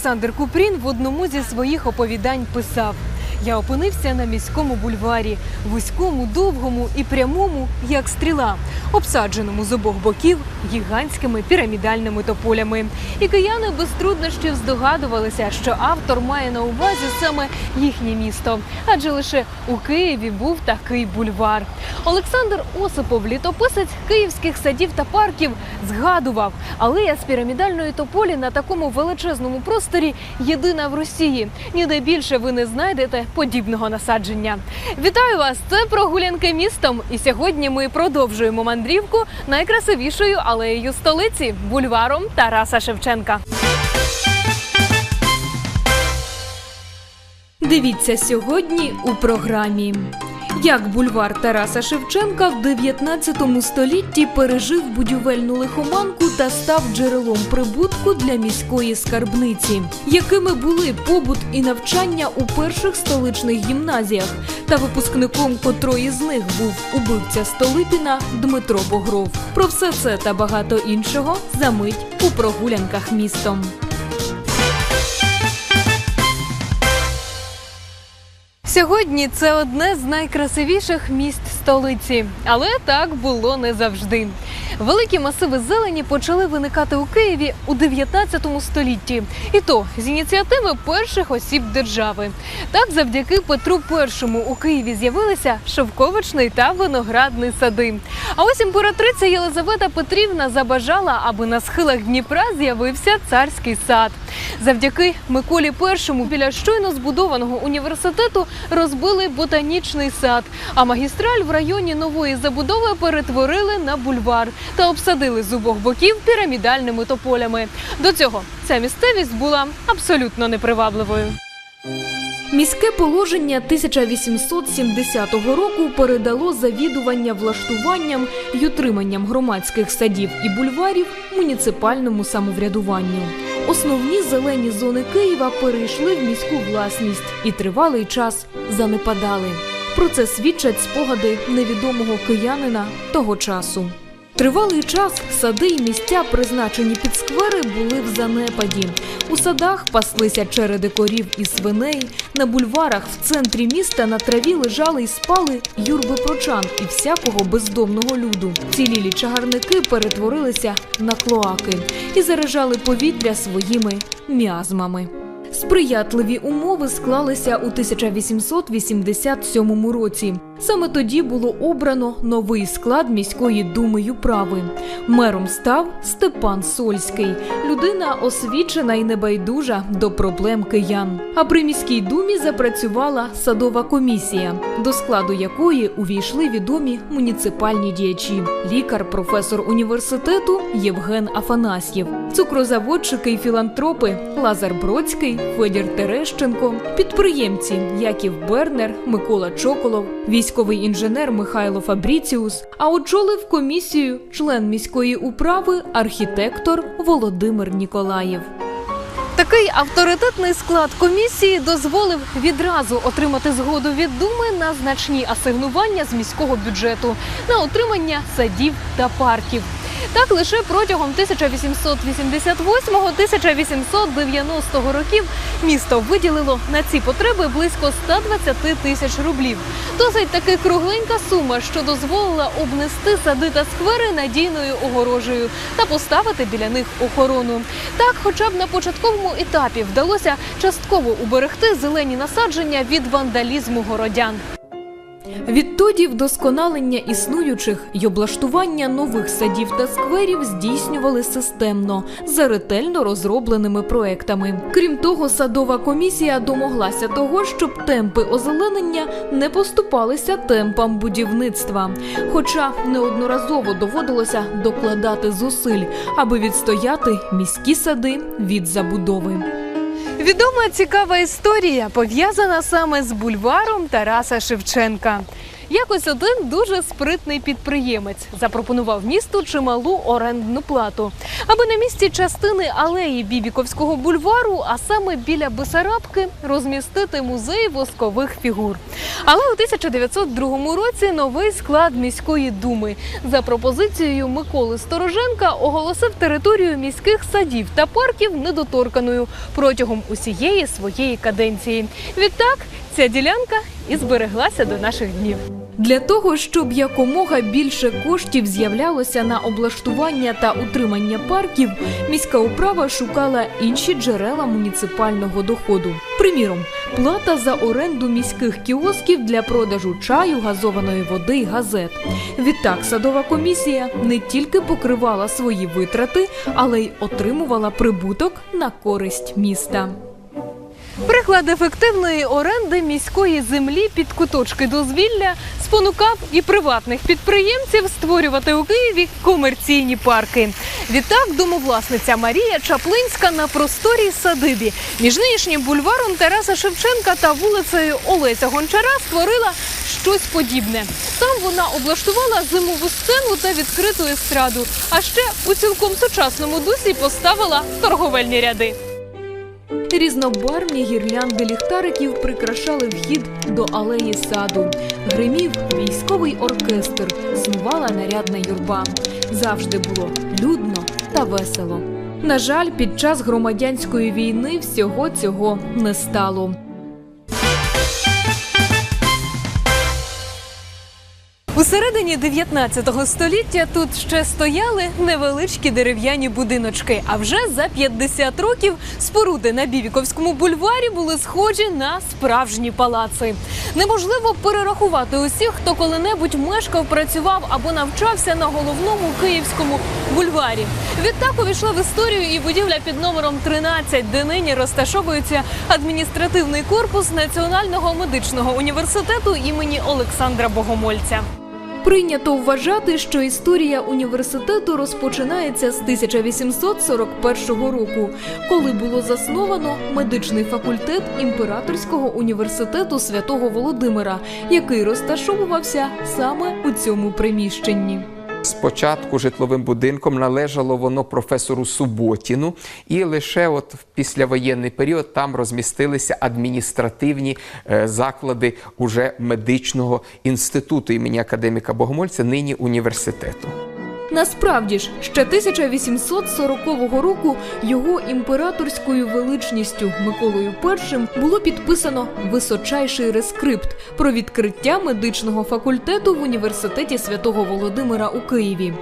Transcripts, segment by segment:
Олександр Купрін в одному зі своїх оповідань писав: Я опинився на міському бульварі, вузькому, довгому і прямому, як стріла, обсадженому з обох боків гігантськими пірамідальними тополями. І кияни без труднощів здогадувалися, що автор має на увазі саме їхнє місто, адже лише у Києві був такий бульвар. Олександр Осипов, літописець київських садів та парків, згадував, алея з пірамідальної тополі на такому величезному просторі єдина в Росії. Ніде більше ви не знайдете подібного насадження. Вітаю вас! Це прогулянки містом. І сьогодні ми продовжуємо мандрівку найкрасивішою алеєю столиці бульваром Тараса Шевченка. Дивіться сьогодні у програмі. Як бульвар Тараса Шевченка в 19 столітті пережив будівельну лихоманку та став джерелом прибутку для міської скарбниці, якими були побут і навчання у перших столичних гімназіях, та випускником котрої з них був убивця Столипіна Дмитро Богров. Про все це та багато іншого за мить у прогулянках містом. Сьогодні це одне з найкрасивіших міст столиці, але так було не завжди. Великі масиви зелені почали виникати у Києві у 19 столітті, і то з ініціативи перших осіб держави. Так, завдяки Петру І у Києві з'явилися шовковичний та виноградний сади. А ось імператриця Єлизавета Петрівна забажала, аби на схилах Дніпра з'явився царський сад. Завдяки Миколі І біля щойно збудованого університету розбили ботанічний сад, а магістраль в районі нової забудови перетворили на бульвар та обсадили з обох боків пірамідальними тополями. До цього ця місцевість була абсолютно непривабливою. Міське положення 1870 року передало завідування влаштуванням й утриманням громадських садів і бульварів муніципальному самоврядуванню. Основні зелені зони Києва перейшли в міську власність і тривалий час занепадали. Про це свідчать спогади невідомого киянина того часу. Тривалий час сади й місця, призначені під сквери, були в занепаді. У садах паслися череди корів і свиней. На бульварах в центрі міста на траві лежали й спали юрби прочан і всякого бездомного люду. Цілілі чагарники перетворилися на клоаки і заражали повітря своїми міазмами. Сприятливі умови склалися у 1887 році. Саме тоді було обрано новий склад міської думи Юправи. Мером став Степан Сольський, людина освічена і небайдужа до проблем киян. А при міській думі запрацювала садова комісія, до складу якої увійшли відомі муніципальні діячі: лікар, професор університету Євген Афанасьєв, цукрозаводчики й філантропи Лазар Бродський, Федір Терещенко, підприємці Яків Бернер, Микола Чоколов, військовий інженер Михайло Фабріціус. А очолив комісію член міської управи архітектор Володимир Ніколаєв. Такий авторитетний склад комісії дозволив відразу отримати згоду від думи на значні асигнування з міського бюджету на отримання садів та парків. Так лише протягом 1888-1890 років місто виділило на ці потреби близько 120 тисяч рублів. Досить таки кругленька сума, що дозволила обнести сади та сквери надійною огорожею та поставити біля них охорону. Так, хоча б на початковому етапі вдалося частково уберегти зелені насадження від вандалізму городян. Відтоді вдосконалення існуючих й облаштування нових садів та скверів здійснювали системно за ретельно розробленими проектами. Крім того, садова комісія домоглася того, щоб темпи озеленення не поступалися темпам будівництва. Хоча неодноразово доводилося докладати зусиль, аби відстояти міські сади від забудови. Відома цікава історія пов'язана саме з бульваром Тараса Шевченка. Якось один дуже спритний підприємець запропонував місту чималу орендну плату, аби на місці частини алеї Бібіковського бульвару, а саме біля Бесарабки, розмістити музей воскових фігур. Але у 1902 році новий склад міської думи за пропозицією Миколи Стороженка оголосив територію міських садів та парків недоторканою протягом усієї своєї каденції. Відтак ця ділянка і збереглася до наших днів. Для того, щоб якомога більше коштів з'являлося на облаштування та утримання парків, міська управа шукала інші джерела муніципального доходу. Приміром, плата за оренду міських кіосків для продажу чаю, газованої води й газет. Відтак, садова комісія не тільки покривала свої витрати, але й отримувала прибуток на користь міста. Приклад ефективної оренди міської землі під куточки дозвілля спонукав і приватних підприємців створювати у Києві комерційні парки. Відтак домовласниця Марія Чаплинська на просторій садибі між нинішнім бульваром Тараса Шевченка та вулицею Олеся Гончара створила щось подібне. Там вона облаштувала зимову сцену та відкриту естраду. А ще у цілком сучасному дусі поставила торговельні ряди. Різнобарвні гірлянди ліхтариків прикрашали вхід до алеї саду. Гримів військовий оркестр, снувала нарядна юрба. Завжди було людно та весело. На жаль, під час громадянської війни всього цього не стало. У середині 19 століття тут ще стояли невеличкі дерев'яні будиночки. А вже за 50 років споруди на Бівіковському бульварі були схожі на справжні палаци. Неможливо перерахувати усіх, хто коли-небудь мешкав, працював або навчався на головному київському бульварі. Відтак увійшла в історію і будівля під номером 13, де нині розташовується адміністративний корпус Національного медичного університету імені Олександра Богомольця. Прийнято вважати, що історія університету розпочинається з 1841 року, коли було засновано медичний факультет імператорського університету святого Володимира, який розташовувався саме у цьому приміщенні. Спочатку житловим будинком належало воно професору Суботіну, і лише от в післявоєнний період там розмістилися адміністративні е, заклади уже медичного інституту імені академіка Богомольця, нині університету. Насправді ж, ще 1840 року його імператорською величністю Миколою І було підписано височайший рескрипт про відкриття медичного факультету в університеті святого Володимира у Києві.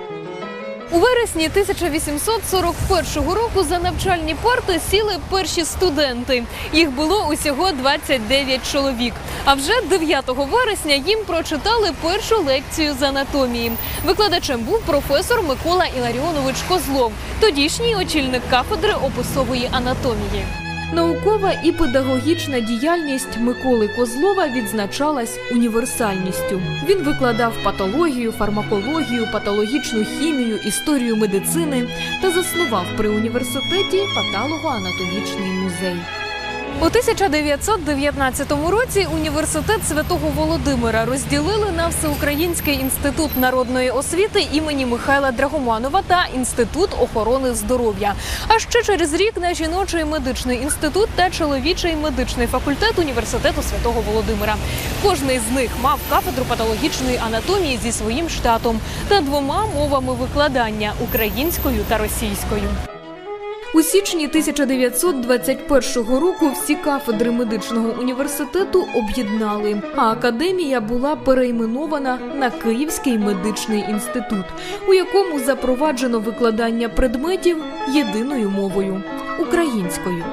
У вересні 1841 року за навчальні парти сіли перші студенти. Їх було усього 29 чоловік. А вже 9 вересня їм прочитали першу лекцію з анатомії. Викладачем був професор Микола Іларіонович Козлов, тодішній очільник кафедри описової анатомії. Наукова і педагогічна діяльність Миколи Козлова відзначалась універсальністю. Він викладав патологію, фармакологію, патологічну хімію, історію медицини та заснував при університеті патологоанатомічний музей. У 1919 році університет святого Володимира розділили на Всеукраїнський інститут народної освіти імені Михайла Драгоманова та інститут охорони здоров'я. А ще через рік на жіночий медичний інститут та чоловічий медичний факультет університету святого Володимира. Кожний з них мав кафедру патологічної анатомії зі своїм штатом та двома мовами викладання українською та російською. У січні 1921 року всі кафедри медичного університету об'єднали, а академія була перейменована на Київський медичний інститут, у якому запроваджено викладання предметів єдиною мовою українською.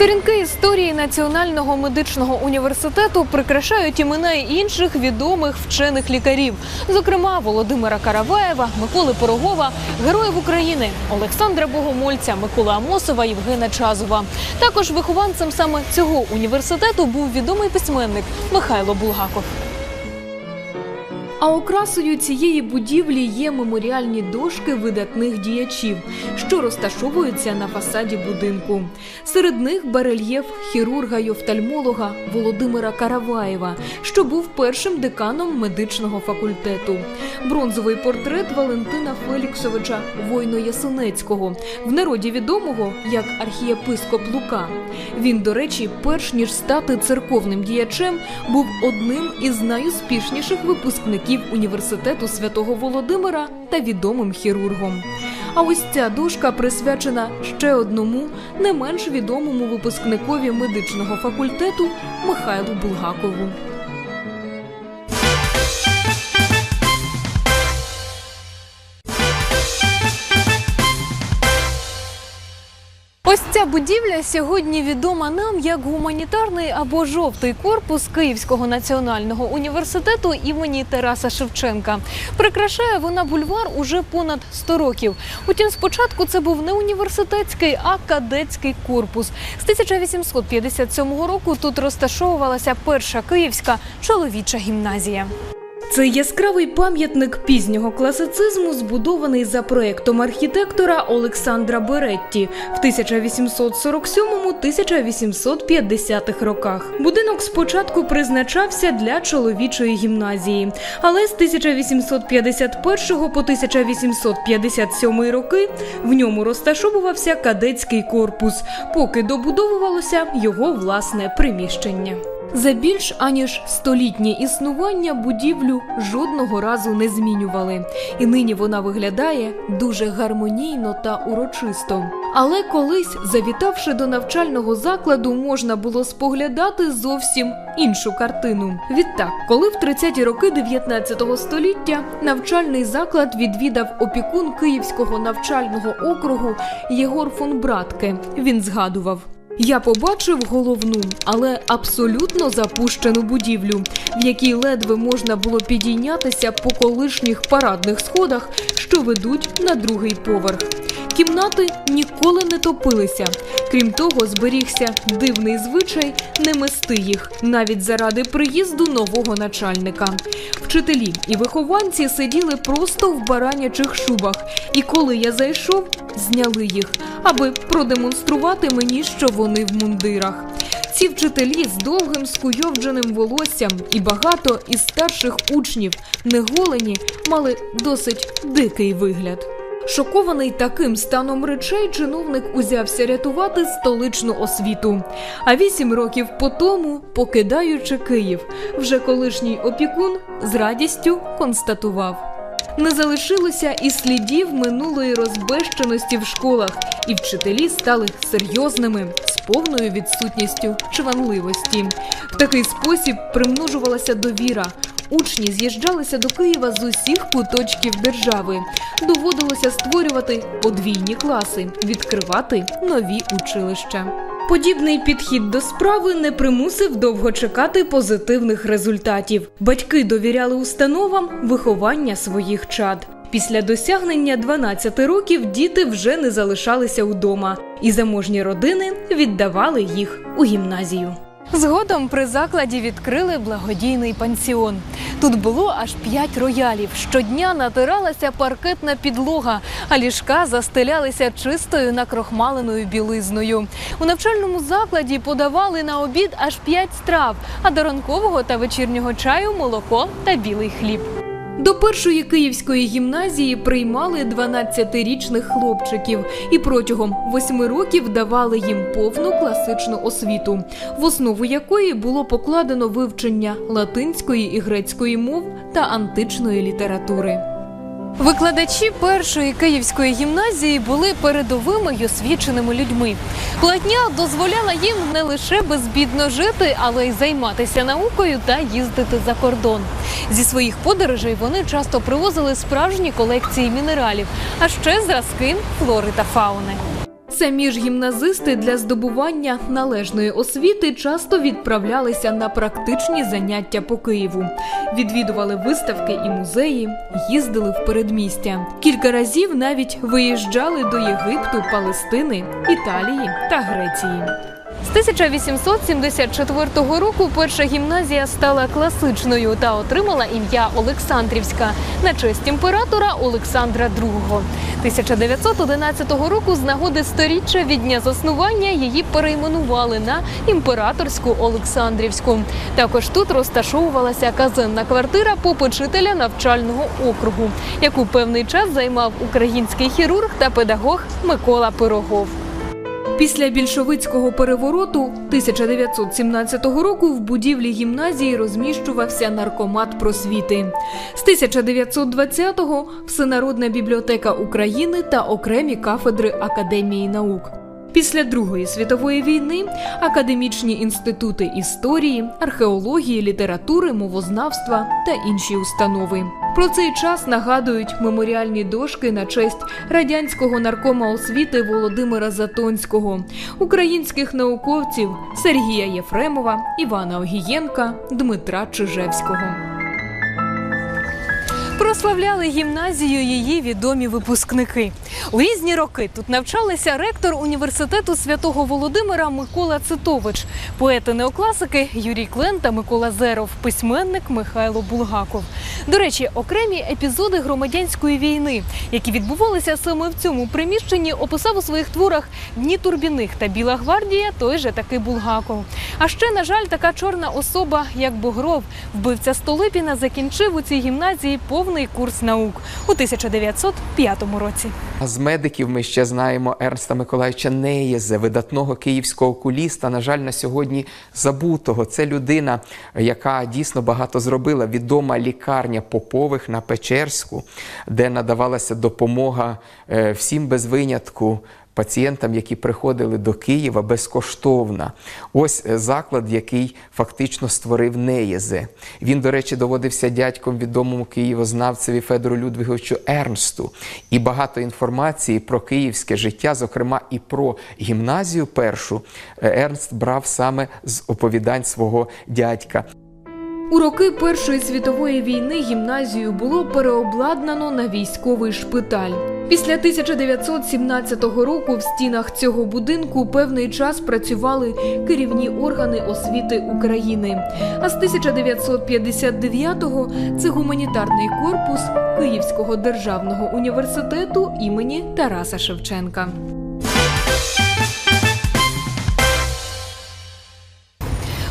Сторінки історії Національного медичного університету прикрашають імена інших відомих вчених лікарів, зокрема Володимира Караваєва, Миколи Порогова, героїв України Олександра Богомольця, Миколи Амосова, Євгена Чазова. Також вихованцем саме цього університету був відомий письменник Михайло Булгаков. А окрасою цієї будівлі є меморіальні дошки видатних діячів, що розташовуються на фасаді будинку. Серед них барельєф хірурга й офтальмолога Володимира Караваєва, що був першим деканом медичного факультету. Бронзовий портрет Валентина Феліксовича Войно-Ясенецького, в народі відомого як архієпископ Лука. Він, до речі, перш ніж стати церковним діячем, був одним із найуспішніших випускників університету святого Володимира та відомим хірургом. А ось ця дошка присвячена ще одному не менш відомому випускникові медичного факультету Михайлу Булгакову. Будівля сьогодні відома нам як гуманітарний або жовтий корпус Київського національного університету імені Тараса Шевченка. Прикрашає вона бульвар уже понад 100 років. Утім, спочатку це був не університетський, а кадетський корпус. З 1857 року тут розташовувалася перша київська чоловіча гімназія. Це яскравий пам'ятник пізнього класицизму, збудований за проектом архітектора Олександра Беретті в 1847-1850 роках. Будинок спочатку призначався для чоловічої гімназії, але з 1851 по 1857 роки в ньому розташовувався кадетський корпус, поки добудовувалося його власне приміщення. За більш аніж столітнє існування будівлю жодного разу не змінювали, і нині вона виглядає дуже гармонійно та урочисто. Але колись, завітавши до навчального закладу, можна було споглядати зовсім іншу картину. Відтак, коли в 30-ті роки 19 століття навчальний заклад відвідав опікун Київського навчального округу Єгор фон Братке, він згадував. Я побачив головну, але абсолютно запущену будівлю, в якій ледве можна було підійнятися по колишніх парадних сходах, що ведуть на другий поверх. Кімнати ніколи не топилися. Крім того, зберігся дивний звичай не мести їх навіть заради приїзду нового начальника. Вчителі і вихованці сиділи просто в баранячих шубах, і коли я зайшов, зняли їх, аби продемонструвати мені, що вони в мундирах. Ці вчителі з довгим скуйовдженим волоссям і багато із старших учнів, неголені, мали досить дикий вигляд. Шокований таким станом речей, чиновник узявся рятувати столичну освіту. А вісім років по тому, покидаючи Київ, вже колишній опікун з радістю констатував. Не залишилося і слідів минулої розбещеності в школах, і вчителі стали серйозними з повною відсутністю чванливості. В такий спосіб примножувалася довіра. Учні з'їжджалися до Києва з усіх куточків держави. Доводилося створювати подвійні класи, відкривати нові училища. Подібний підхід до справи не примусив довго чекати позитивних результатів. Батьки довіряли установам виховання своїх чад. Після досягнення 12 років діти вже не залишалися вдома, і заможні родини віддавали їх у гімназію. Згодом при закладі відкрили благодійний пансіон. Тут було аж п'ять роялів. Щодня натиралася паркетна підлога, а ліжка застелялися чистою накрохмаленою білизною. У навчальному закладі подавали на обід аж п'ять страв, а до ранкового та вечірнього чаю молоко та білий хліб. До першої київської гімназії приймали 12-річних хлопчиків і протягом восьми років давали їм повну класичну освіту, в основу якої було покладено вивчення латинської і грецької мов та античної літератури. Викладачі першої київської гімназії були передовими й освіченими людьми. Платня дозволяла їм не лише безбідно жити, але й займатися наукою та їздити за кордон. Зі своїх подорожей вони часто привозили справжні колекції мінералів, а ще зразки флори та фауни. Самі ж гімназисти для здобування належної освіти часто відправлялися на практичні заняття по Києву, відвідували виставки і музеї, їздили в передмістя. Кілька разів навіть виїжджали до Єгипту, Палестини, Італії та Греції. З 1874 року перша гімназія стала класичною та отримала ім'я Олександрівська на честь імператора Олександра II. 1911 року з нагоди сторіччя від дня заснування її перейменували на імператорську Олександрівську. Також тут розташовувалася казенна квартира попечителя навчального округу, яку певний час займав український хірург та педагог Микола Пирогов. Після більшовицького перевороту 1917 року в будівлі гімназії розміщувався наркомат просвіти. З 1920-го – Всенародна бібліотека України та окремі кафедри Академії наук. Після Другої світової війни академічні інститути історії, археології, літератури, мовознавства та інші установи. Про цей час нагадують меморіальні дошки на честь радянського наркома освіти Володимира Затонського, українських науковців Сергія Єфремова, Івана Огієнка, Дмитра Чижевського. Прославляли гімназію її відомі випускники. У різні роки тут навчалися ректор університету святого Володимира Микола Цитович, поети неокласики Юрій Клен та Микола Зеров, письменник Михайло Булгаков. До речі, окремі епізоди громадянської війни, які відбувалися саме в цьому приміщенні, описав у своїх творах Дні Турбіних та Біла гвардія, той же таки Булгаков. А ще, на жаль, така чорна особа, як Богров, вбивця Столипіна, закінчив у цій гімназії повний курс наук у 1905 році. А з медиків ми ще знаємо Ернста Миколаївича Неєзе, видатного київського окуліста. На жаль, на сьогодні забутого. Це людина, яка дійсно багато зробила. Відома лікарня Попових на Печерську, де надавалася допомога е, всім без винятку. Пацієнтам, які приходили до Києва, безкоштовна. Ось е, заклад, який фактично створив Неєзе. Він, до речі, доводився дядьком відомому києвознавцеві Федору Людвиговичу Ернсту. І багато інформації про київське життя, зокрема і про гімназію першу, е, Ернст брав саме з оповідань свого дядька. У роки Першої світової війни гімназію було переобладнано на військовий шпиталь. Після 1917 року в стінах цього будинку певний час працювали керівні органи освіти України. А з 1959-го це гуманітарний корпус Київського державного університету імені Тараса Шевченка.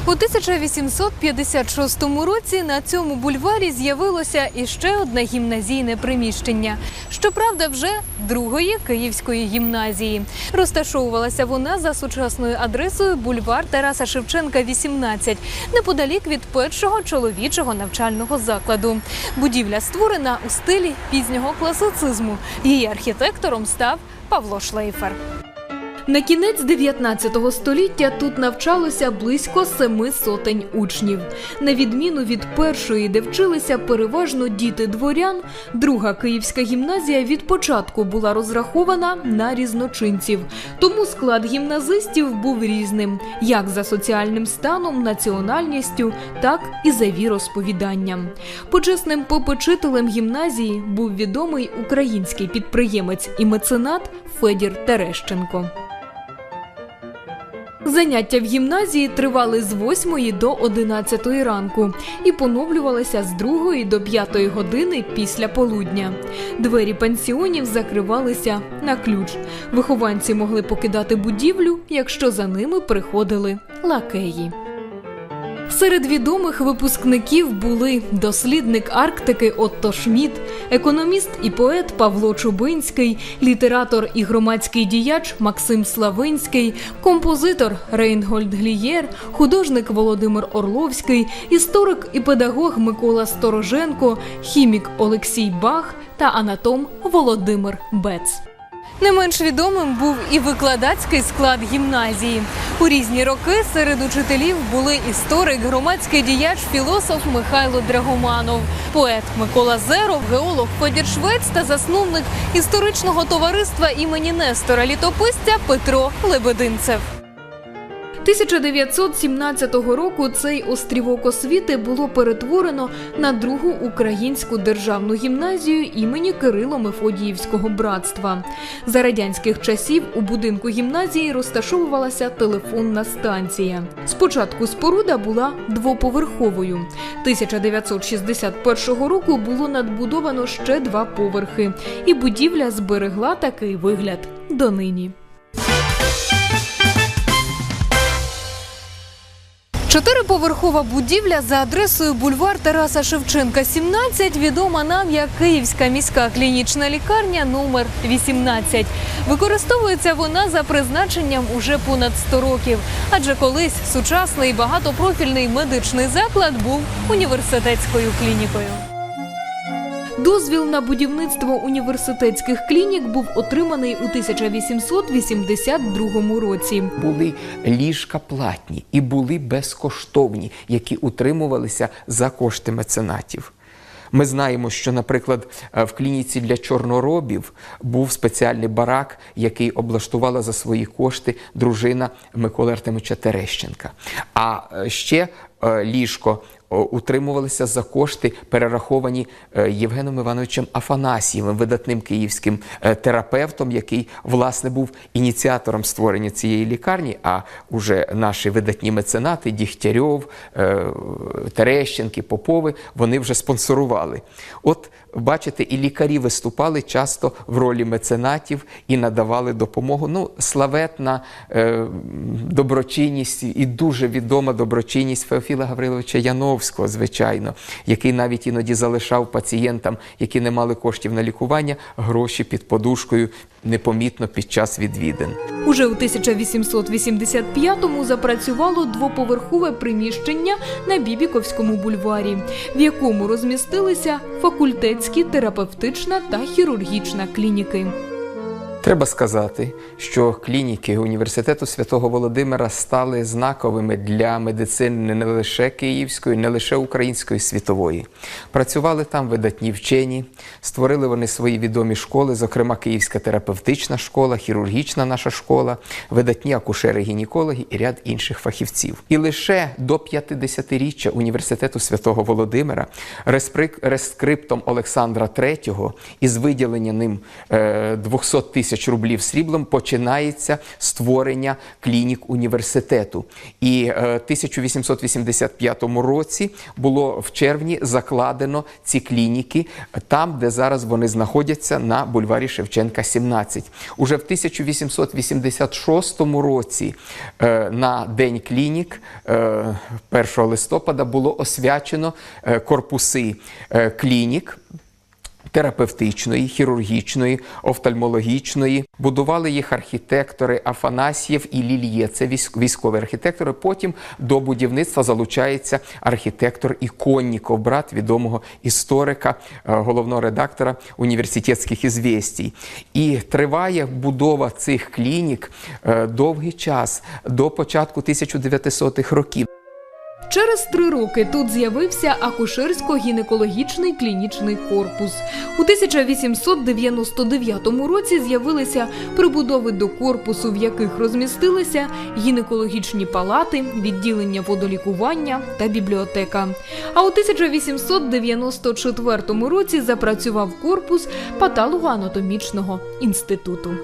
У 1856 році на цьому бульварі з'явилося іще одне гімназійне приміщення. Щоправда, вже другої київської гімназії. Розташовувалася вона за сучасною адресою бульвар Тараса Шевченка, 18, неподалік від першого чоловічого навчального закладу. Будівля створена у стилі пізнього класицизму. Її архітектором став Павло Шлейфер. На кінець 19 століття тут навчалося близько семи сотень учнів. На відміну від першої, де вчилися переважно діти дворян, друга київська гімназія від початку була розрахована на різночинців. Тому склад гімназистів був різним, як за соціальним станом, національністю, так і за віросповіданням. Почесним попечителем гімназії був відомий український підприємець і меценат Федір Терещенко. Заняття в гімназії тривали з 8 до 11 ранку і поновлювалися з 2 до 5 години після полудня. Двері пансіонів закривалися на ключ. Вихованці могли покидати будівлю, якщо за ними приходили лакеї. Серед відомих випускників були дослідник Арктики Отто Шмідт, економіст і поет Павло Чубинський, літератор і громадський діяч Максим Славинський, композитор Рейнгольд Глієр, художник Володимир Орловський, історик і педагог Микола Стороженко, хімік Олексій Бах та анатом Володимир Бец. Не менш відомим був і викладацький склад гімназії. У різні роки серед учителів були історик, громадський діяч, філософ Михайло Драгоманов, поет Микола Зеров, геолог Федір Швець та засновник історичного товариства імені Нестора Літописця Петро Лебединцев. 1917 року цей острівок освіти було перетворено на другу українську державну гімназію імені Кирило Мефодіївського братства. За радянських часів у будинку гімназії розташовувалася телефонна станція. Спочатку споруда була двоповерховою. 1961 року було надбудовано ще два поверхи, і будівля зберегла такий вигляд донині. Чотириповерхова будівля за адресою бульвар Тараса Шевченка, 17, відома нам як Київська міська клінічна лікарня номер 18. Використовується вона за призначенням уже понад 100 років, адже колись сучасний багатопрофільний медичний заклад був університетською клінікою. Дозвіл на будівництво університетських клінік був отриманий у 1882 році. Були ліжка платні і були безкоштовні, які утримувалися за кошти меценатів. Ми знаємо, що, наприклад, е, в клініці для чорноробів був спеціальний барак, який облаштувала за свої кошти дружина Миколи Артемовича Терещенка. А е, ще е, ліжко утримувалися за кошти, перераховані е, Євгеном Івановичем Афанасьєвим, видатним київським е, терапевтом, який власне був ініціатором створення цієї лікарні. А уже наші видатні меценати Дігтярьов, е, Терещенки, Попови, вони вже спонсорували. От бачите, і лікарі виступали часто в ролі меценатів і надавали допомогу. Ну, славетна е, доброчинність і дуже відома доброчинність Феофіла Гавриловича Яновського, звичайно, який навіть іноді залишав пацієнтам, які не мали коштів на лікування, гроші під подушкою непомітно під час відвідин. Уже у 1885-му запрацювало двоповерхове приміщення на Бібіковському бульварі, в якому розмістилися факультетські терапевтична та хірургічна клініки. Треба сказати, що клініки університету святого Володимира стали знаковими для медицини не лише київської, не лише української світової. Працювали там видатні вчені, створили вони свої відомі школи, зокрема Київська терапевтична школа, хірургічна наша школа, видатні акушери-гінекологи і ряд інших фахівців. І лише до 50-річчя університету святого Володимира рескриптом Олександра III із виділення ним е, 200 тисяч рублів сріблом починається створення клінік університету. І е, 1885 році було в червні закладено ці клініки там, де зараз вони знаходяться на бульварі Шевченка, 17. Уже в 1886 році е, на День клінік е, 1 листопада було освячено е, корпуси е, клінік терапевтичної, хірургічної, офтальмологічної. Будували їх архітектори Афанасьєв і Лільє. Це військ- військові архітектори. Потім до будівництва залучається архітектор Іконніков, брат відомого історика, е, головного редактора університетських ізвєстій. І триває будова цих клінік е, довгий час до початку 1900-х років. Через три роки тут з'явився акушерсько-гінекологічний клінічний корпус. У 1899 році з'явилися прибудови до корпусу, в яких розмістилися гінекологічні палати, відділення водолікування та бібліотека. А у 1894 році запрацював корпус патологоанатомічного інституту.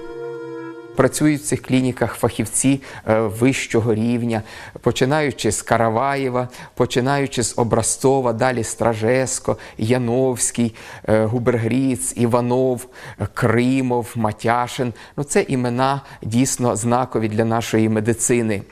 Працюють в цих клініках фахівці е, вищого рівня, починаючи з Караваєва, починаючи з Образцова, далі Стражеско, Яновський, е, Губергріц, Іванов, Кримов, Матяшин. Ну, це імена дійсно знакові для нашої медицини.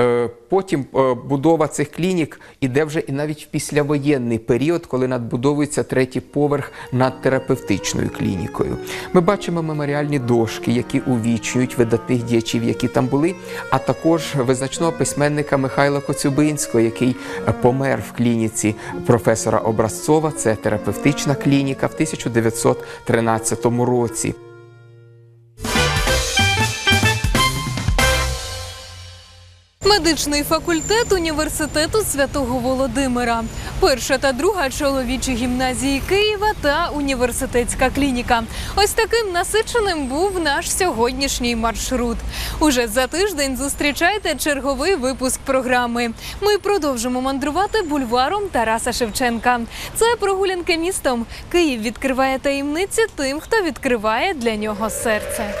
Е, Потім е, будова цих клінік іде вже і навіть в післявоєнний період, коли надбудовується третій поверх над терапевтичною клінікою. Ми бачимо меморіальні дошки, які увічнюють видатних діячів, які там були, а також визначного письменника Михайла Коцюбинського, який е, помер в клініці професора Образцова. Це терапевтична клініка в 1913 році. Медичний факультет університету святого Володимира, перша та друга чоловічі гімназії Києва та університетська клініка. Ось таким насиченим був наш сьогоднішній маршрут. Уже за тиждень зустрічайте черговий випуск програми. Ми продовжимо мандрувати бульваром Тараса Шевченка. Це прогулянки містом. Київ відкриває таємниці тим, хто відкриває для нього серце.